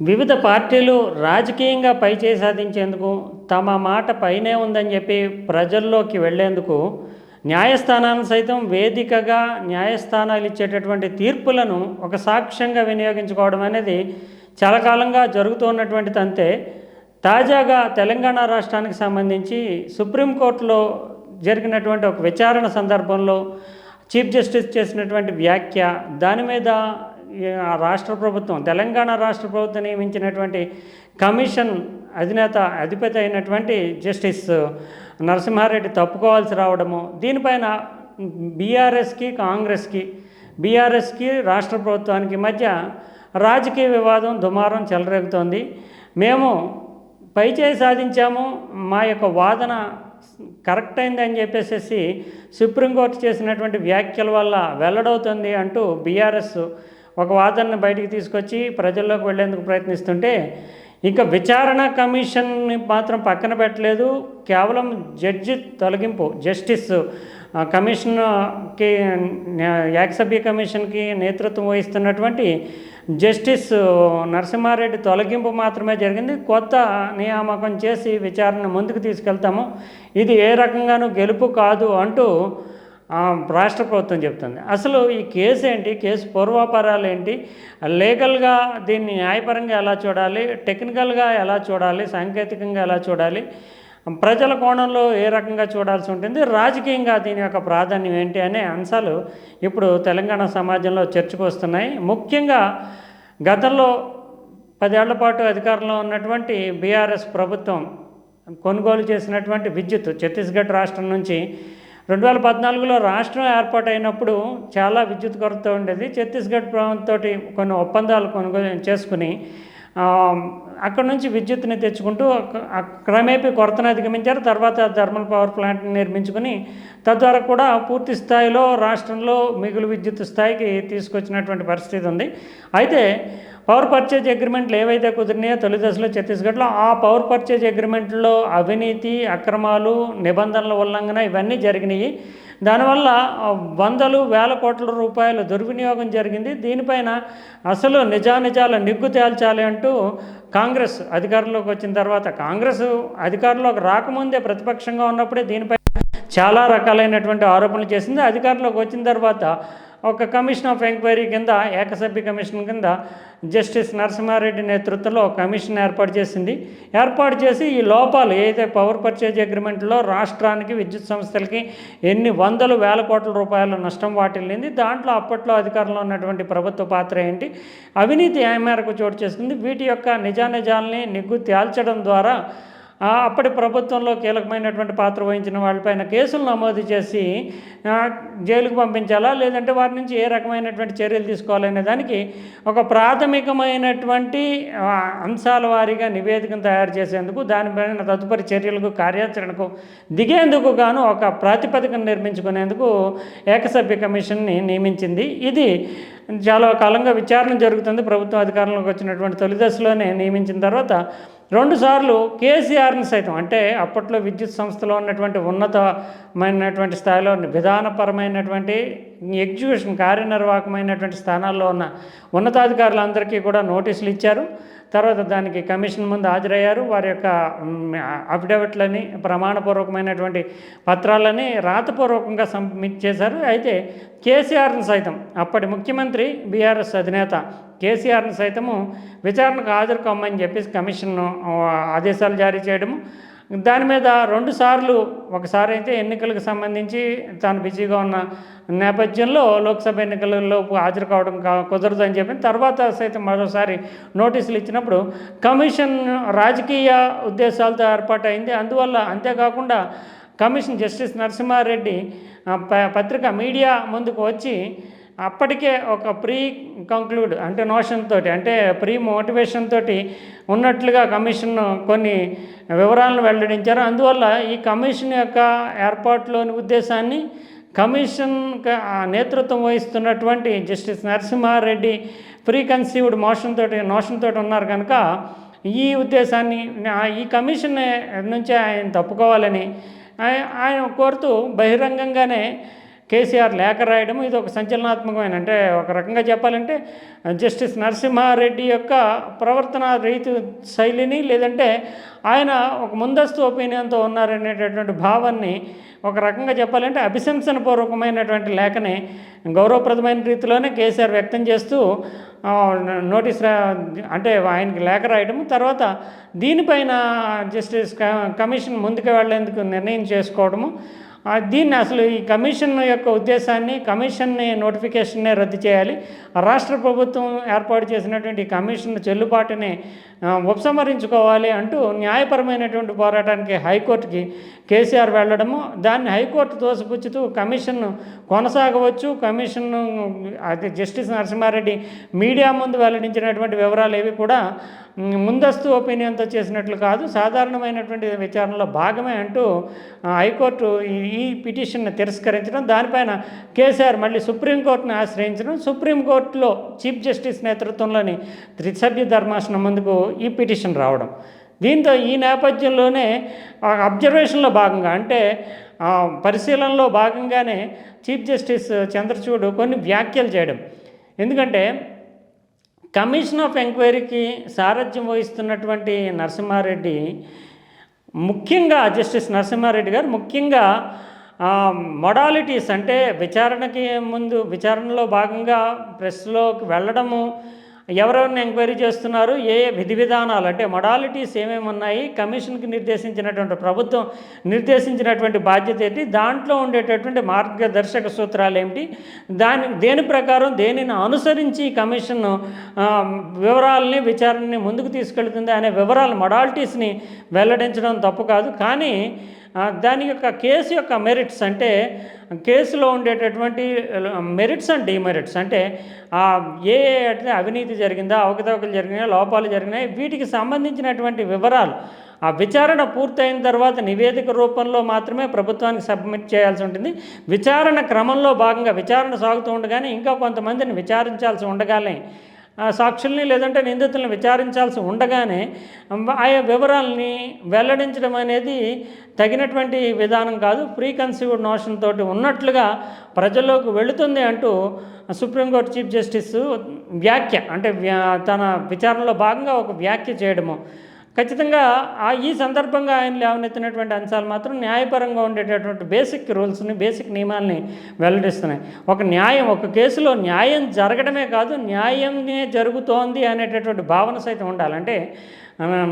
వివిధ పార్టీలు రాజకీయంగా పైచేయి సాధించేందుకు తమ మాట పైనే ఉందని చెప్పి ప్రజల్లోకి వెళ్ళేందుకు న్యాయస్థానాలను సైతం వేదికగా న్యాయస్థానాలు ఇచ్చేటటువంటి తీర్పులను ఒక సాక్ష్యంగా వినియోగించుకోవడం అనేది చాలా కాలంగా జరుగుతున్నటువంటి తంతే తాజాగా తెలంగాణ రాష్ట్రానికి సంబంధించి సుప్రీంకోర్టులో జరిగినటువంటి ఒక విచారణ సందర్భంలో చీఫ్ జస్టిస్ చేసినటువంటి వ్యాఖ్య దాని మీద రాష్ట్ర ప్రభుత్వం తెలంగాణ రాష్ట్ర ప్రభుత్వం నియమించినటువంటి కమిషన్ అధినేత అధిపతి అయినటువంటి జస్టిస్ నరసింహారెడ్డి తప్పుకోవాల్సి రావడము దీనిపైన బీఆర్ఎస్కి కాంగ్రెస్కి బీఆర్ఎస్కి రాష్ట్ర ప్రభుత్వానికి మధ్య రాజకీయ వివాదం దుమారం చెలరేగుతోంది. మేము పైచేయి సాధించాము మా యొక్క వాదన కరెక్ట్ అయిందని చెప్పేసి సుప్రీంకోర్టు చేసినటువంటి వ్యాఖ్యల వల్ల వెల్లడవుతుంది అంటూ బీఆర్ఎస్ ఒక వాదనను బయటికి తీసుకొచ్చి ప్రజల్లోకి వెళ్ళేందుకు ప్రయత్నిస్తుంటే ఇంకా విచారణ కమిషన్ని మాత్రం పక్కన పెట్టలేదు. కేవలం జడ్జి తొలగింపు జస్టిస్ కమిషన్కి యాక్సభ్య ఏకసభ్య కమిషన్కి నేతృత్వం వహిస్తున్నటువంటి జస్టిస్ నరసింహారెడ్డి తొలగింపు మాత్రమే జరిగింది. కొత్త నియామకం చేసి విచారణ ముందుకు తీసుకెళ్తాము. ఇది ఏ రకంగానూ గెలుపు కాదు అంటూ రాష్ట్ర ప్రభుత్వం చెప్తుంది. అసలు ఈ కేసు ఏంటి కేసు పూర్వాపరాలు ఏంటి? లీగల్గా దీన్ని న్యాయపరంగా ఎలా చూడాలి? టెక్నికల్గా ఎలా చూడాలి? సాంకేతికంగా ఎలా చూడాలి? ప్రజల కోణంలో ఏ రకంగా చూడాల్సి ఉంటుంది? రాజకీయంగా దీని యొక్క ప్రాధాన్యం ఏంటి అనే అంశాలు ఇప్పుడు తెలంగాణ సమాజంలో చర్చకు వస్తున్నాయి. ముఖ్యంగా గతంలో పదేళ్ళ పాటు అధికారంలో ఉన్నటువంటి బీఆర్ఎస్ ప్రభుత్వం కొనుగోలు చేసినటువంటి విద్యుత్ ఛత్తీస్గఢ్ రాష్ట్రం నుంచి రెండు వేల పద్నాలుగులో రాష్ట్రం ఏర్పాటైనప్పుడు చాలా విద్యుత్ కొరత ఉండేది. ఛత్తీస్గఢ్ ప్రభుత్వంతో కొన్ని ఒప్పందాలు కొనుగోలు చేసుకుని అక్కడ నుంచి విద్యుత్ని తెచ్చుకుంటూ క్రమేపీ కొరతను అధిగమించారు. తర్వాత థర్మల్ పవర్ ప్లాంట్ని నిర్మించుకుని తద్వారా కూడా పూర్తి స్థాయిలో రాష్ట్రంలో మిగులు విద్యుత్ స్థాయికి తీసుకొచ్చినటువంటి పరిస్థితి ఉంది. అయితే పవర్ పర్చేజ్ అగ్రిమెంట్లు ఏవైతే కుదిరినాయో తొలి దశలో ఛత్తీస్గఢ్లో ఆ పవర్ పర్చేజ్ అగ్రిమెంట్లో అవినీతి అక్రమాలు నిబంధనల ఉల్లంఘన ఇవన్నీ జరిగినాయి. దానివల్ల వందలు వేల కోట్ల రూపాయల దుర్వినియోగం జరిగింది. దీనిపైన అసలు నిజానిజాల నిగ్గు తేల్చాలి అంటూ కాంగ్రెస్ అధికారంలోకి వచ్చిన తర్వాత కాంగ్రెస్ అధికారంలోకి రాకముందే ప్రతిపక్షంగా ఉన్నప్పుడే దీనిపై చాలా రకాలైనటువంటి ఆరోపణలు చేసింది. అధికారంలోకి వచ్చిన తర్వాత ఒక కమిషన్ ఆఫ్ ఎంక్వైరీ కింద ఏకసభ్య కమిషన్ కింద జస్టిస్ నరసింహారెడ్డి నేతృత్వంలో ఒక కమిషన్ ఏర్పాటు చేసింది. ఏర్పాటు చేసి ఈ లోపాలు ఏదైతే పవర్ పర్చేజ్ అగ్రిమెంట్లో రాష్ట్రానికి విద్యుత్ సంస్థలకి ఎన్ని వందలు వేల కోట్ల రూపాయల నష్టం వాటిల్లింది దాంట్లో అప్పట్లో అధికారంలో ఉన్నటువంటి ప్రభుత్వ పాత్ర ఏంటి అవినీతి ఏ మేరకు చోటు చేసుకుంది. వీటి యొక్క నిజానిజాల్ని నిగ్గు తేల్చడం ద్వారా అప్పటి ప్రభుత్వంలో కీలకమైనటువంటి పాత్ర వహించిన వాళ్ళపైన కేసులు నమోదు చేసి జైలుకు పంపించాలా? లేదంటే వారి నుంచి ఏ రకమైనటువంటి చర్యలు తీసుకోవాలనే దానికి ఒక ప్రాథమికమైనటువంటి అంశాల వారీగా నివేదికను తయారు చేసేందుకు దానిపైన తదుపరి చర్యలకు కార్యాచరణకు దిగేందుకు గాను ఒక ప్రాతిపదికను నిర్మించుకునేందుకు ఏకసభ్య కమిషన్ని నియమించింది. ఇది చాలా కాలంగా విచారణ జరుగుతుంది. ప్రభుత్వం అధికారంలోకి వచ్చినటువంటి తొలి దశలోనే నియమించిన తర్వాత రెండుసార్లు కేసీఆర్ని సైతం అంటే అప్పట్లో విద్యుత్ సంస్థలో ఉన్నటువంటి ఉన్నతమైనటువంటి స్థాయిలో విధానపరమైనటువంటి ఎగ్జిక్యూషన్ కార్యనిర్వాహకమైనటువంటి స్థానాల్లో ఉన్న ఉన్నతాధికారులందరికీ కూడా నోటీసులు ఇచ్చారు. తర్వాత దానికి కమిషన్ ముందు హాజరయ్యారు. వారి యొక్క అఫిడవిట్లని ప్రమాణపూర్వకమైనటువంటి పత్రాలని రాతపూర్వకంగా సబ్మిట్ చేశారు. అయితే కేసీఆర్ను సైతం అప్పటి ముఖ్యమంత్రి బీఆర్ఎస్ అధినేత కేసీఆర్ను సైతము విచారణకు హాజరు కమ్మని చెప్పేసి కమిషన్ ఆదేశాలు జారీ చేయడము. దాని మీద రెండు సార్లు ఒకసారి అయితే ఎన్నికలకు సంబంధించి తాను బిజీగా ఉన్న నేపథ్యంలో లోక్సభ ఎన్నికలలో హాజరు కావడం కా- కుదరదని చెప్పి తర్వాత సైతం మరోసారి నోటీసులు ఇచ్చినప్పుడు కమిషన్ రాజకీయ ఉద్దేశాలతో ఏర్పాటైంది. అందువల్ల అంతేకాకుండా కమిషన్ జస్టిస్ నరసింహారెడ్డి ప- పత్రిక మీడియా ముందుకు వచ్చి అప్పటికే ఒక ప్రీ కంక్లూడ్ అంటే నోషన్ తోటి అంటే ప్రీ మోటివేషన్ తోటి ఉన్నట్లుగా కమిషన్ కొన్ని వివరాలను వెల్లడించారు. అందువల్ల ఈ కమిషన్ యొక్క ఏర్పాటులోని ఉద్దేశాన్ని కమిషన్ నేతృత్వం వహిస్తున్నటువంటి justice Narasimha Reddy pre conceived motion తోటి నోషన్ తోటి ఉన్నారు కనుక ఈ ఉద్దేశాన్ని ఆ- ఈ కమిషన్ నుంచి ఆయన తప్పుకోవాలని ఆయన కోరుతూ బహిరంగంగానే కేసీఆర్ లేఖ రాయడం ఇది ఒక సంచలనాత్మకమైన అంటే ఒక రకంగా చెప్పాలంటే జస్టిస్ నరసింహారెడ్డి యొక్క ప్రవర్తన రీతి శైలిని లేదంటే ఆయన ఒక ముందస్తు ఒపీనియన్తో ఉన్నారనేటటువంటి భావాన్ని ఒక రకంగా చెప్పాలంటే అభిశంసన పూర్వకమైనటువంటి లేఖని గౌరవప్రదమైన రీతిలోనే కేసీఆర్ వ్యక్తం చేస్తూ నోటీస్ అంటే ఆయనకి లేఖ రాయడం తర్వాత దీనిపైన జస్టిస్ క- కమిషన్ ముందుకు వెళ్ళేందుకు నిర్ణయం చేసుకోవడము దీన్ని అసలు ఈ కమిషన్ యొక్క ఉద్దేశాన్ని కమిషన్ని నోటిఫికేషన్నే రద్దు చేయాలి. రాష్ట్ర ప్రభుత్వం ఏర్పాటు చేసినటువంటి కమిషన్ చెల్లుబాటుని ఉపసంహరించుకోవాలి అంటూ న్యాయపరమైనటువంటి పోరాటానికి హైకోర్టుకి కేసీఆర్ వెళ్ళడము. దాన్ని హైకోర్టు తోసిపుచ్చుతూ కమిషన్ కొనసాగవచ్చు. కమిషన్ అది జస్టిస్ నరసింహారెడ్డి మీడియా ముందు వెల్లడించినటువంటి వివరాలు ఏవి కూడా ముందస్తు ఒపీనియన్తో చేసినట్లు కాదు సాధారణమైనటువంటి విచారణలో భాగమే అంటూ హైకోర్టు ఈ- ఈ పిటిషన్ను తిరస్కరించడం దానిపైన కేసీఆర్ మళ్ళీ సుప్రీంకోర్టును ఆశ్రయించడం సుప్రీంకోర్టులో చీఫ్ జస్టిస్ నేతృత్వంలోని త్రిసభ్య ధర్మాసనం ముందుకు ఈ పిటిషన్ రావడం. దీంతో ఈ నేపథ్యంలోనే ఆ అబ్జర్వేషన్లో భాగంగా అంటే ఆ, పరిశీలనలో భాగంగానే చీఫ్ జస్టిస్ చంద్రచూడ్ కొన్ని వ్యాఖ్యలు చేయడం. ఎందుకంటే కమిషన్ ఆఫ్ ఎంక్వైరీకి సారథ్యం వహిస్తున్నటువంటి నరసింహారెడ్డి ముఖ్యంగా జస్టిస్ నరసింహారెడ్డి గారు ముఖ్యంగా మొడాలిటీస్ అంటే విచారణకి ముందు విచారణలో భాగంగా ప్రెస్లోకి వెళ్ళడము ఎవరెవరిని ఎంక్వైరీ చేస్తున్నారు ఏ విధి విధానాలు అంటే మొడాలిటీస్ ఏమేమి ఉన్నాయి కమిషన్కి నిర్దేశించినటువంటి ప్రభుత్వం నిర్దేశించినటువంటి బాధ్యత ఏంటి దాంట్లో ఉండేటటువంటి మార్గదర్శక సూత్రాలు ఏమిటి దాని దేని ప్రకారం దేనిని అనుసరించి కమిషన్ వివరాలని విచారణని ముందుకు తీసుకెళ్తుంది అనే వివరాలు మొడాలిటీస్ని వెల్లడించడం తప్పు కాదు కానీ దాని యొక్క కేసు యొక్క మెరిట్స్ అంటే కేసులో ఉండేటటువంటి మెరిట్స్ అండ్ డిమెరిట్స్ అంటే ఆ, ఏ ఏ అంటే అవినీతి జరిగిందా అవకతవకలు జరిగినాయి లోపాలు జరిగినాయి వీటికి సంబంధించినటువంటి వివరాలు ఆ విచారణ పూర్తయిన తర్వాత నివేదిక రూపంలో మాత్రమే ప్రభుత్వానికి సబ్మిట్ చేయాల్సి ఉంటుంది. విచారణ క్రమంలో భాగంగా విచారణ సాగుతూ ఉండగానే ఇంకా కొంతమందిని విచారించాల్సి ఉండగానే సాక్షుల్ని లేదంటే నిందితులను విచారించాల్సి ఉండగానే ఆయా వివరాలని వెల్లడించడం అనేది తగినటువంటి విధానం కాదు. ప్రీ కన్సీవ్డ్ నోషన్ తోటి ఉన్నట్లుగా ప్రజల్లోకి వెళుతుంది అంటూ సుప్రీంకోర్టు చీఫ్ జస్టిస్ వ్యాఖ్య అంటే వ్యా- తన విచారణలో భాగంగా ఒక వ్యాఖ్య చేయడము. ఖచ్చితంగా ఆ ఈ సందర్భంగా ఆయన లేవనెత్తినటువంటి అంశాలు మాత్రం న్యాయపరంగా ఉండేటటువంటి బేసిక్ రూల్స్ని బేసిక్ నియమాల్ని వెల్లడిస్తున్నాయి. ఒక న్యాయం ఒక కేసులో న్యాయం జరగడమే కాదు న్యాయమే జరుగుతోంది అనేటటువంటి భావన సైతం ఉండాలంటే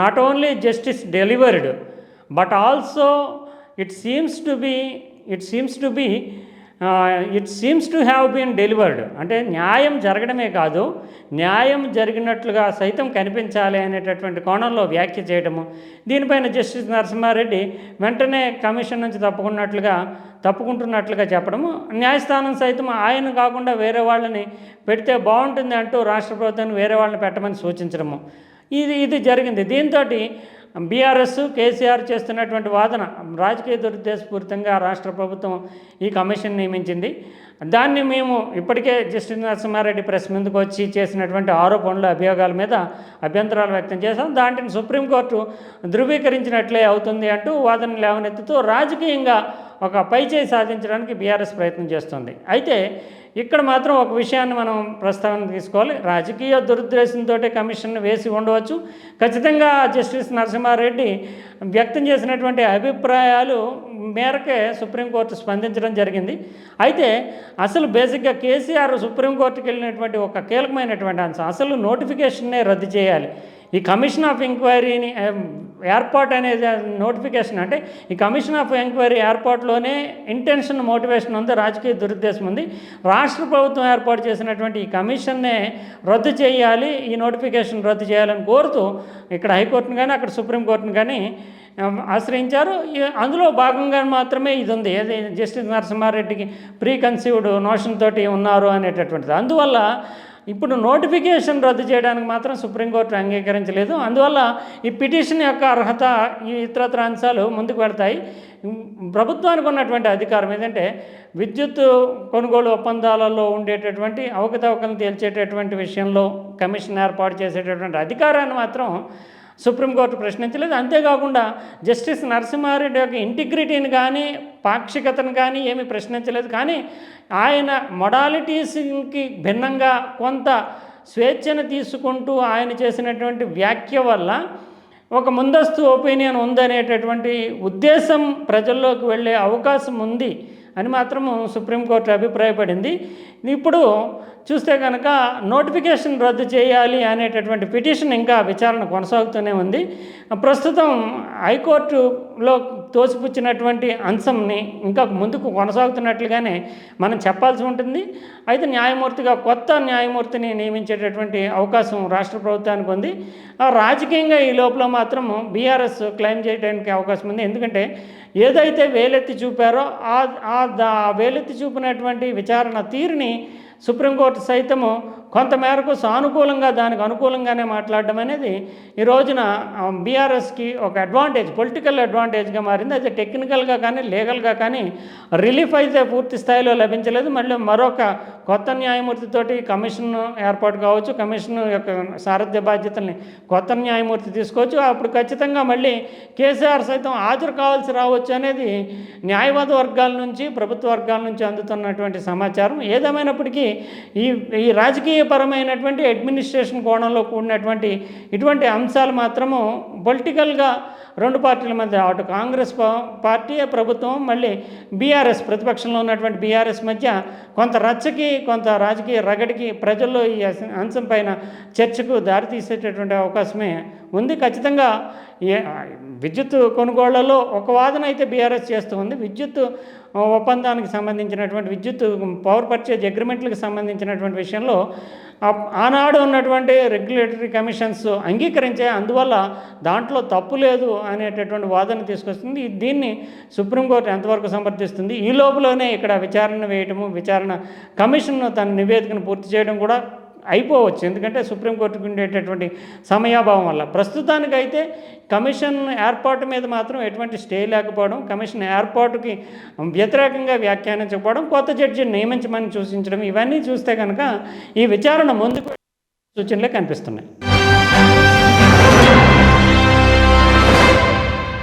not only justice delivered but also it seems to be it seems to be it seems to have been delivered అంటే న్యాయం జరగడమే కాదు న్యాయం జరిగినట్లుగా సైతం కనిపించాలి అనేటటువంటి కోణంలో వ్యాఖ్య చేయడము. దీనిపైన జస్టిస్ నరసింహారెడ్డి వెంటనే కమిషన్ నుంచి తప్పుకున్నట్లుగా తప్పుకుంటున్నట్లుగా చెప్పడము. న్యాయస్థానం సైతం ఆయన కాకుండా వేరే వాళ్ళని పెడితే బాగుంటుంది అంటూ రాష్ట్ర ప్రభుత్వాన్ని వేరే వాళ్ళని పెట్టమని సూచించడము. ఇది ఇది జరిగింది. దీంతో బీఆర్ఎస్ కేసీఆర్ చేస్తున్నటువంటి వాదన రాజకీయ దురుద్దేశపూరితంగా రాష్ట్ర ప్రభుత్వం ఈ కమిషన్ నియమించింది. దాన్ని మేము ఇప్పటికే జస్టిస్ నరసింహారెడ్డి ప్రెస్ ముందుకు వచ్చి చేసినటువంటి ఆరోపణలు అభియోగాల మీద అభ్యంతరాలు వ్యక్తం చేశాం. దాంట్ని సుప్రీంకోర్టు ధృవీకరించినట్లే అవుతుంది అంటూ వాదన లేవనెత్తుతూ రాజకీయంగా ఒక పైచేయి సాధించడానికి బీఆర్ఎస్ ప్రయత్నం చేస్తుంది. అయితే ఇక్కడ మాత్రం ఒక విషయాన్ని మనం ప్రస్తావన తీసుకోవాలి. రాజకీయ దురుద్దేశంతో కమిషన్ వేసి ఉండవచ్చు. ఖచ్చితంగా జస్టిస్ నరసింహారెడ్డి వ్యక్తం చేసినటువంటి అభిప్రాయాలు మేరకే సుప్రీంకోర్టు స్పందించడం జరిగింది. అయితే అసలు బేసిక్గా కేసీఆర్ సుప్రీంకోర్టుకి వెళ్ళినటువంటి ఒక కీలకమైనటువంటి అంశం అసలు నోటిఫికేషన్నే రద్దు చేయాలి. ఈ కమిషన్ ఆఫ్ ఎంక్వైరీని ఏర్పాటు అనేది నోటిఫికేషన్ అంటే ఈ కమిషన్ ఆఫ్ ఎంక్వైరీ ఏర్పాటులోనే ఇంటెన్షన్ మోటివేషన్ ఉంది రాజకీయ దురుద్దేశం ఉంది. రాష్ట్ర ప్రభుత్వం ఏర్పాటు చేసినటువంటి ఈ కమిషన్నే రద్దు చేయాలి ఈ నోటిఫికేషన్ రద్దు చేయాలని కోరుతూ ఇక్కడ హైకోర్టును కానీ అక్కడ సుప్రీంకోర్టును కానీ ఆశ్రయించారు. అందులో భాగంగా మాత్రమే ఇది ఉంది. ఏది జస్టిస్ నరసింహారెడ్డికి ప్రీ కన్సీవ్డ్ నోషన్ తోటి ఉన్నారు అనేటటువంటిది. అందువల్ల ఇప్పుడు నోటిఫికేషన్ రద్దు చేయడానికి మాత్రం సుప్రీంకోర్టు అంగీకరించలేదు. అందువల్ల ఈ పిటిషన్ యొక్క అర్హత ఈ ఇతరత్ర అంశాలు ముందుకు వెళ్తాయి. ప్రభుత్వానికి ఉన్నటువంటి అధికారం ఏంటంటే విద్యుత్ కొనుగోలు ఒప్పందాలలో ఉండేటటువంటి అవకతవకలను తేల్చేటటువంటి విషయంలో కమిషన్ ఏర్పాటు చేసేటటువంటి అధికారాన్ని మాత్రం సుప్రీంకోర్టు ప్రశ్నించలేదు. అంతేకాకుండా జస్టిస్ నరసింహారెడ్డి యొక్క ఇంటిగ్రిటీని కానీ పాక్షికతను కానీ ఏమీ ప్రశ్నించలేదు. కానీ ఆయన మొడాలిటీస్కి భిన్నంగా కొంత స్వేచ్ఛను తీసుకుంటూ ఆయన చేసినటువంటి వ్యాఖ్య వల్ల ఒక ముందస్తు ఒపీనియన్ ఉందనేటటువంటి ఉద్దేశం ప్రజల్లోకి వెళ్ళే అవకాశం ఉంది అని మాత్రము సుప్రీంకోర్టు అభిప్రాయపడింది. ఇప్పుడు చూస్తే కనుక నోటిఫికేషన్ రద్దు చేయాలి అనేటటువంటి పిటిషన్ ఇంకా విచారణ కొనసాగుతూనే ఉంది. ప్రస్తుతం హైకోర్టులో తోసిపుచ్చినటువంటి అంశంని ఇంకా ముందుకు కొనసాగుతున్నట్లుగానే మనం చెప్పాల్సి ఉంటుంది. అయితే న్యాయమూర్తిగా కొత్త న్యాయమూర్తిని నియమించేటటువంటి అవకాశం రాష్ట్ర ప్రభుత్వానికి ఉంది. ఆ రాజకీయంగా ఈ లోపల మాత్రం బీఆర్ఎస్ క్లెయిమ్ చేయడానికి అవకాశం ఉంది. ఎందుకంటే ఏదైతే వేలెత్తి చూపారో ఆ ఆ వేలెత్తి చూపినటువంటి విచారణ తీరుని సుప్రీంకోర్టు సైతము కొంతమేరకు సానుకూలంగా దానికి అనుకూలంగానే మాట్లాడడం అనేది ఈ రోజున బీఆర్ఎస్కి ఒక అడ్వాంటేజ్ పొలిటికల్ అడ్వాంటేజ్గా మారింది. అయితే టెక్నికల్గా కానీ లీగల్గా కానీ రిలీఫ్ అయితే పూర్తి స్థాయిలో లభించలేదు. మళ్ళీ మరొక కొత్త న్యాయమూర్తితోటి కమిషన్ ఏర్పాటు కావచ్చు కమిషన్ యొక్క సారథ్య బాధ్యతల్ని కొత్త న్యాయమూర్తి తీసుకోవచ్చు. అప్పుడు ఖచ్చితంగా మళ్ళీ కేసీఆర్ సైతం హాజరు కావాల్సి రావచ్చు అనేది న్యాయవాద వర్గాల నుంచి ప్రభుత్వ వర్గాల నుంచి అందుతున్నటువంటి సమాచారం. ఏదేమైనప్పటికీ ఈ ఈ రాజకీయ రాజకీయపరమైనటువంటి అడ్మినిస్ట్రేషన్ కోణంలో కూడినటువంటి ఇటువంటి అంశాలు మాత్రము పొలిటికల్గా రెండు పార్టీల మధ్య అటు కాంగ్రెస్ పార్టీ ప్రభుత్వం మళ్ళీ బీఆర్ఎస్ ప్రతిపక్షంలో ఉన్నటువంటి బీఆర్ఎస్ మధ్య కొంత రచ్చకి కొంత రాజకీయ రగడికి ప్రజల్లో ఈ అంశంపైన అంశం పైన చర్చకు దారితీసేటటువంటి అవకాశమే ఉంది ఖచ్చితంగా. విద్యుత్ కొనుగోళ్ళలో ఒక వాదన అయితే బీఆర్ఎస్ చేస్తూ ఉంది. విద్యుత్ ఒప్పందానికి సంబంధించినటువంటి విద్యుత్ పవర్ పర్చేజ్ అగ్రిమెంట్లకు సంబంధించినటువంటి విషయంలో ఆనాడు ఉన్నటువంటి రెగ్యులేటరీ కమిషన్స్ అంగీకరించే అందువల్ల దాంట్లో తప్పు లేదు అనేటటువంటి వాదన తీసుకొస్తుంది. దీన్ని సుప్రీంకోర్టు ఎంతవరకు సమర్థిస్తుంది? ఈ లోపలనే ఇక్కడ విచారణ వేయటము విచారణ కమిషన్ను తన నివేదికను పూర్తి చేయడం కూడా అయిపోవచ్చు. ఎందుకంటే సుప్రీంకోర్టుకు ఉండేటటువంటి సమయాభావం వల్ల. ప్రస్తుతానికైతే కమిషన్ ఏర్పాటు మీద మాత్రం ఎటువంటి స్టే లేకపోవడం కమిషన్ ఏర్పాటుకి వ్యతిరేకంగా వ్యాఖ్యానించకపోవడం కొత్త జడ్జిని నియమించమని సూచించడం ఇవన్నీ చూస్తే కనుక ఈ విచారణ ముందుకు సూచనలే కనిపిస్తున్నాయి.